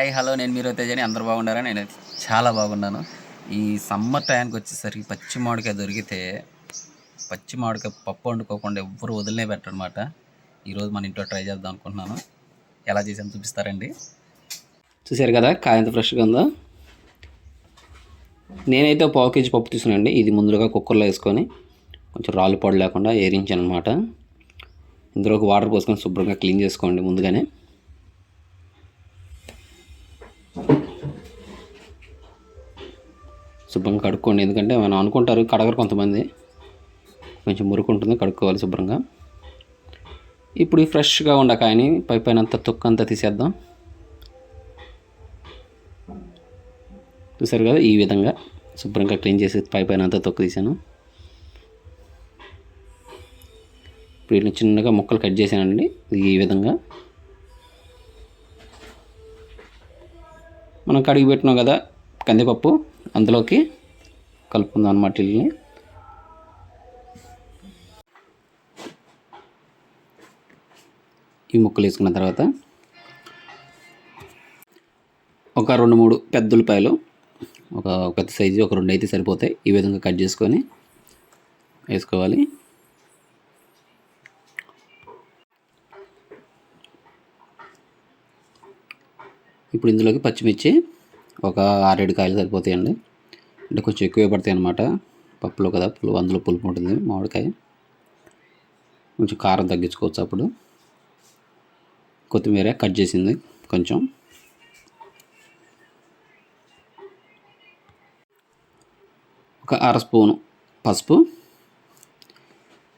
Hi hello నేను మీరు తేజని అందరు బాగున్నారా? నేను చాలా బాగున్నాను. ఈ సమ్మర్ టైంకి వచ్చేసరికి పచ్చి మామిడికాయ దొరికితే పచ్చి మామిడికాయ పప్పు వండుకోకుండా ఎవ్వరు వదిలే పెట్టనమాట ఈరోజు మన ఇంట్లో ట్రై చేద్దాం అనుకుంటున్నాను. ఎలా చేసాను చూపిస్తారండి? చూసారు కదా కాయ ఎంత ఫ్రెష్గా ఉందో. నేనైతే పావు కేజీ పప్పు తీసుకున్నాండి ఇది ముందుగా కుక్కర్లో వేసుకొని కొంచెం రాళ్ళు పొడి లేకుండా ఏరించాను అనమాట ఒక వాటర్ పోసుకొని శుభ్రంగా క్లీన్ చేసుకోండి ముందుగానే. శుభ్రంగా కడుక్కోండి. ఎందుకంటే మనం అనుకుంటారు కడగరు కొంతమంది. కొంచెం మురికి ఉంటుంది కడుక్కోవాలి శుభ్రంగా. ఇప్పుడు ఫ్రెష్గా ఉండ కాయని పై పైన అంతా తొక్క అంతా తీసేద్దాం. చూసారు కదా ఈ విధంగా శుభ్రంగా క్లీన్ చేసి పై పైన అంతా తొక్క తీసాను. ఇప్పుడు వీటిని చిన్నగా ముక్కలు కట్ చేశానండి. ఈ విధంగా. మనం కడిగి పెట్టినాం కదా కందిపప్పు. అందులోకి కలుపుకుందాం అనమాట ఇల్లుని ఈ ముక్కలు వేసుకున్న తర్వాత ఒక రెండు మూడు పెద్ద ఉల్లిపాయలు ఒక పెద్ద సైజు ఒక రెండు అయితే సరిపోతాయి. ఈ విధంగా కట్ చేసుకొని వేసుకోవాలి. ఇప్పుడు ఇందులోకి పచ్చిమిర్చి ఒక ఆరేడు కాయలు సరిపోతాయండి. అంటే కొంచెం ఎక్కువే పడతాయి అనమాట పప్పులో కదా పులుపు అందులో పులుపు ఉంటుంది మామిడికాయ. కొంచెం కారం తగ్గించుకోవచ్చు అప్పుడు. కొత్తిమీర కట్ చేసింది కొంచెం. ఒక అర స్పూను పసుపు.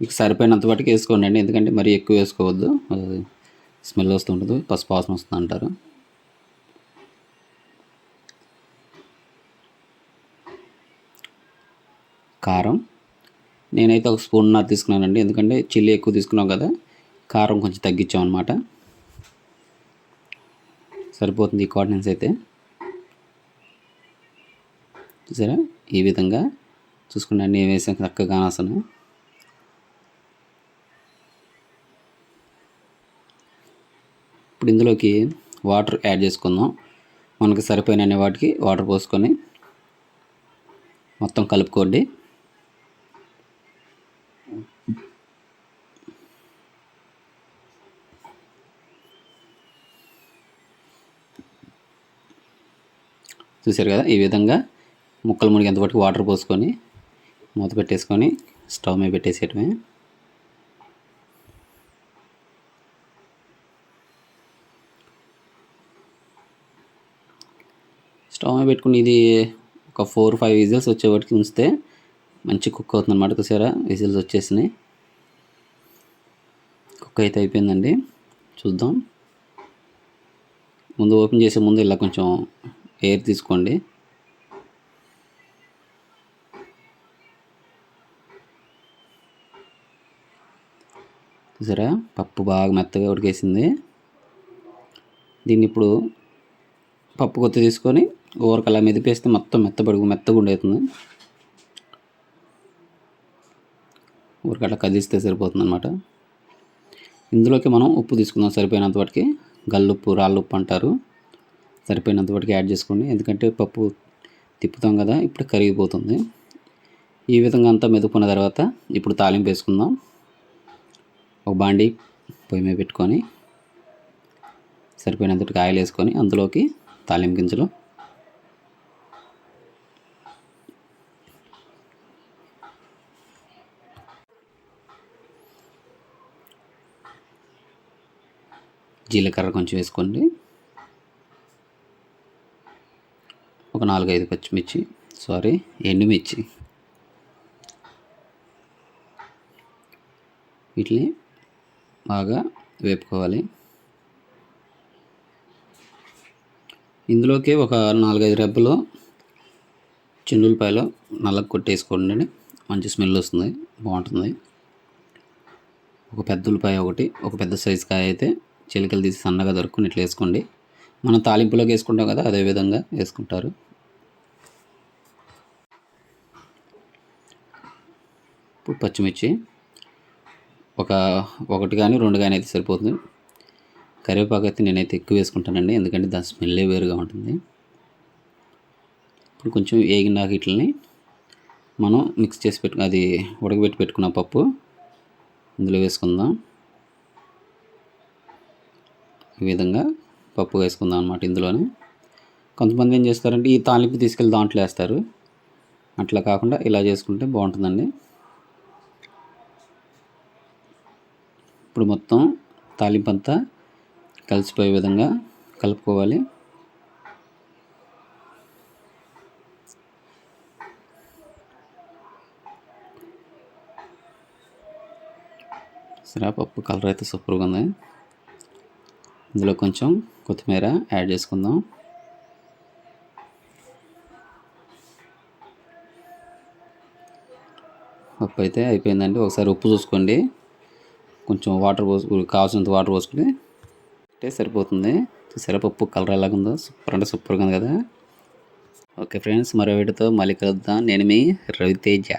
మీకు సరిపోయినంత వాటికి వేసుకోండి అండి ఎందుకంటే మరీ ఎక్కువ వేసుకోవద్దు. స్మెల్ వస్తుంటుంది పసుపు వాసన వస్తుంది అంటారు కారం. నేనైతే ఒక స్పూన్నర తీసుకున్నానండి. ఎందుకంటే చిల్లీ ఎక్కువ తీసుకున్నాం కదా కారం కొంచెం తగ్గించాం అనమాట సరిపోతుంది ఈ కాటన్స్ అయితే. చూసారా? ఈ విధంగా చూసుకుంటే అన్నీ వేసాక చక్కగా అసలు ఇప్పుడు ఇందులోకి వాటర్ యాడ్ చేసుకుందాం. మనకి సరిపోయిన వాటికి వాటర్ పోసుకొని మొత్తం కలుపుకోండి. చూసారు కదా? ఈ విధంగా ముక్కలు మునిగేంత వరకు వాటర్ పోసుకొని మూత పెట్టేసుకొని స్టవ్ మీద పెట్టేసేయటమే. స్టవ్ మీద పెట్టుకుని ఇది ఒక ఫోర్ ఫైవ్ విజిల్స్ వచ్చేవాటికి ఉంచితే మంచి కుక్ అవుతుంది అనమాట చూసారా? విజిల్స్ వచ్చేసినాయి. కుక్ అయితే అయిపోయిందండి. చూద్దాం. ముందు ఓపెన్ చేసే ముందు ఇలా కొంచెం ఎయిర్ తీసుకోండి. చూసారా? పప్పు బాగా మెత్తగా ఉడికేసింది. దీన్ని ఇప్పుడు పప్పు కొత్త తీసుకొని ఊరకు అలా మెదిపేస్తే మొత్తం మెత్తబడుగు మెత్తగా ఉండేతుంది ఊరికి అట్లా కదిలిస్తే సరిపోతుంది అనమాట ఇందులోకి మనం ఉప్పు తీసుకుందాం. సరిపోయినంత వాటికి గల్లుప్పు రాళ్ళుప్పు అంటారు. సరిపోయినంత వాటికి యాడ్ చేసుకోండి. ఎందుకంటే పప్పు తిప్పుతాం కదా ఇప్పుడు కరిగిపోతుంది. ఈ విధంగా అంతా మెదుకున్న తర్వాత ఇప్పుడు తాలింపు వేసుకుందాం. ఒక బాండి పొయ్యి మీద పెట్టుకొని సరిపోయినంతటికి ఆయిల్ వేసుకొని అందులోకి తాలింపు గింజలు. జీలకర్ర కొంచెం వేసుకోండి. ఒక నాలుగైదు పచ్చిమిర్చి సారీ ఎండుమిర్చి. వీటిని బాగా వేపుకోవాలి. ఇందులోకి ఒక నాలుగైదు రెబ్బలు చిన్నులపాయలు నల్లగా కొట్టేసుకోండి. మంచి స్మెల్ వస్తుంది బాగుంటుంది. ఒక పెద్ద ఉల్లిపాయ ఒకటి ఒక పెద్ద సైజు కాయ అయితే చిలికలు తీసి సన్నగా దొరుకుని ఇట్లా వేసుకోండి. మనం తాలింపులోకి వేసుకుంటాం కదా అదే విధంగా వేసుకుంటారు. ఇప్పుడు పచ్చిమిర్చి ఒక ఒకటి కానీ రెండు కానీ అయితే సరిపోతుంది. కరివేపాకు అయితే నేనైతే ఎక్కువ వేసుకుంటానండి ఎందుకంటే దాని స్మెల్లే వేరుగా ఉంటుంది. ఇప్పుడు కొంచెం వేగినాక వీటిని మనం మిక్స్ చేసి పెట్టు అది ఉడకబెట్టి పెట్టుకున్న పప్పు ఇందులో వేసుకుందాం. ఈ విధంగా పప్పు వేసుకుందాం అనమాట ఇందులోనే. కొంతమంది ఏం చేస్తారంటే ఈ తాలింపు తీసుకెళ్ళి దాంట్లో వేస్తారు. అట్లా కాకుండా ఇలా చేసుకుంటే బాగుంటుందండి. ఇప్పుడు మొత్తం తాలింపు అంతా కలిసిపోయే విధంగా కలుపుకోవాలి. సరే పప్పు కలర్ అయితే సూపర్గా ఉంది. ఇందులో కొంచెం కొత్తిమీర యాడ్ చేసుకుందాం. పప్పు అయితే అయిపోయిందండి. ఒకసారి ఉప్పు చూసుకోండి. కొంచెం వాటర్ పోసు కావాల్సినంత వాటర్ పోసుకుని అంటే సరిపోతుంది. చూసారా పప్పు కలర్ ఎలాగుందో? సూపర్ అంటే సూపర్గా ఉంది కదా. ఓకే ఫ్రెండ్స్ మరో వీటితో మళ్ళీ కలుద్దాం. నేను మీ రవితేజ.